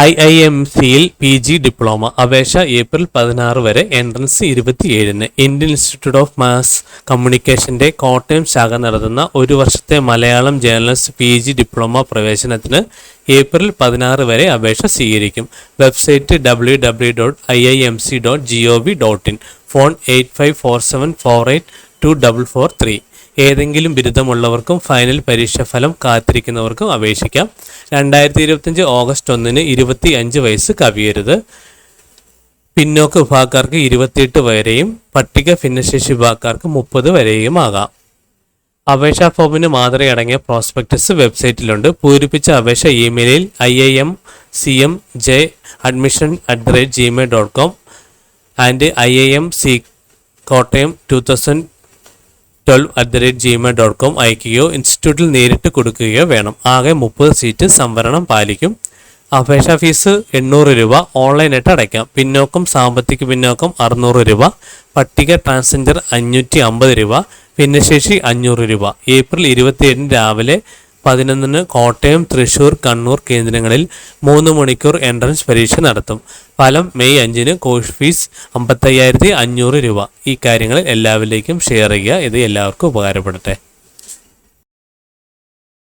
I I M സിയിൽ P G diploma അപേക്ഷ April പതിനാറ് വരെ എൻട്രൻസ് ഇരുപത്തിയേഴിന്. ഇന്ത്യൻ ഇൻസ്റ്റിറ്റ്യൂട്ട് ഓഫ് മാസ് കമ്മ്യൂണിക്കേഷന്റെ കോട്ടയം ശാഖ നടത്തുന്ന ഒരു വർഷത്തെ Malayalam journalist P G diploma പ്രവേശനത്തിന് ഏപ്രിൽ പതിനാറ് വരെ അപേക്ഷ സ്വീകരിക്കും. Website W W dot I I M C dot G O V dot in. Phone eight five four seven four eight two double four three. ഏതെങ്കിലും ബിരുദമുള്ളവർക്കും final പരീക്ഷ ഫലം കാത്തിരിക്കുന്നവർക്കും അപേക്ഷിക്കാം. രണ്ടായിരത്തി ഇരുപത്തഞ്ച് ഓഗസ്റ്റ് ഒന്നിന് ഇരുപത്തി അഞ്ച് വയസ്സ് കവിയരുത്. പിന്നോക്ക വിഭാഗക്കാർക്ക് ഇരുപത്തിയെട്ട് വരെയും പട്ടിക ഭിന്നശേഷി വിഭാഗക്കാർക്ക് മുപ്പത് വരെയും ആകാം. അപേക്ഷാ ഫോമിന് മാതൃകയടങ്ങിയ പ്രോസ്പെക്ടസ് വെബ്സൈറ്റിലുണ്ട്. പൂരിപ്പിച്ച അപേക്ഷ ഇമെയിലിൽ I I M C M J admission at the rate Gmail dot com and I I M C Kottayam two thousand twelve at the rate Gmail dot com അയക്കുകയോ ഇൻസ്റ്റിറ്റ്യൂട്ടിൽ നേരിട്ട് കൊടുക്കുകയോ വേണം. ആകെ മുപ്പത് സീറ്റ് സംവരണം പാലിക്കും. അപേക്ഷാ ഫീസ് എണ്ണൂറ് രൂപ. ഓൺലൈനായിട്ട് അടയ്ക്കാം. പിന്നോക്കം സാമ്പത്തിക പിന്നോക്കം അറുന്നൂറ് രൂപ. പട്ടിക ട്രാൻസ്ജെൻഡർ അഞ്ഞൂറ്റി അമ്പത് രൂപ. ഭിന്നശേഷി അഞ്ഞൂറ് രൂപ. ഏപ്രിൽ ഇരുപത്തിയേഴിന് രാവിലെ പതിനൊന്നിന് കോട്ടയം തൃശൂർ കണ്ണൂർ കേന്ദ്രങ്ങളിൽ മൂന്ന് മണിക്കൂർ എൻട്രൻസ് പരീക്ഷ നടത്തും. ഫലം മെയ് അഞ്ചിന് കോഴ്സ് ഫീസ് അമ്പത്തയ്യായിരത്തി അഞ്ഞൂറ് രൂപ. ഈ കാര്യങ്ങൾ എല്ലാവരിലേക്കും ഷെയർ ചെയ്യുക. ഇത് എല്ലാവർക്കും ഉപകാരപ്പെടട്ടെ